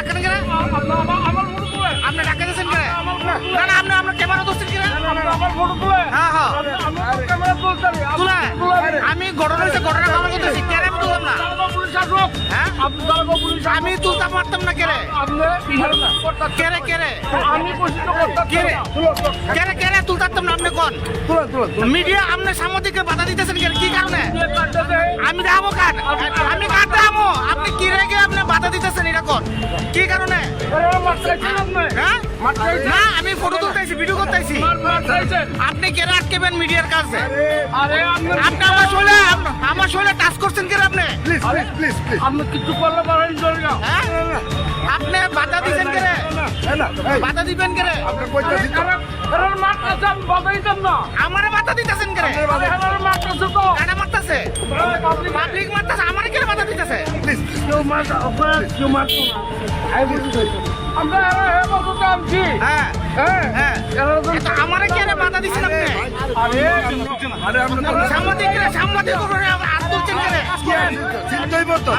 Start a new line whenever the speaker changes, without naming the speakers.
ডাকেন কেন? আপনি ডাকে দিয়েছেন কেন? না না আপনি আপনার ক্যামেরা কেন? হ্যাঁ হ্যাঁ। আমি ঘটনা হয়েছে ঘটনা কামাল করতেছি কেন আমি তুললাম না? হ্যাঁ? আমি তুলতাম পারতাম না কেরে? কেরে কেরে? কেরে? কেরে কেরে? তুলতাম না আপনি কোন? মিডিয়া আপনি সাংবাদিককে বাধা দিতেছেন কেন কি কারণে? আমি কান কার? না আমি ফটো তুলতেছি ভিডিও করতেছি। আপনি কেন আটকেবেন মিডিয়ার কাছে? আপনি আমার শোলে আমার শোলে টাচ করছেন কেন আপনি?
প্লিজ প্লিজ প্লিজ প্লিজ
আমি কিছু করলে পারেন
হ্যাঁ? আপনি বাধা দিছেন কেন? বাধা দিবেন কেন? আমারে বাধা দিতেছেন কেন? পাবলিক মারতাছে। আমরা
হে বলতো তো আমছি
হ্যাঁ।
হ্যাঁ।
আমারে বাধা দিছেন আপনি
আরে
আরে আমরা
সাংবাদিক আর
চিন্তাই করতো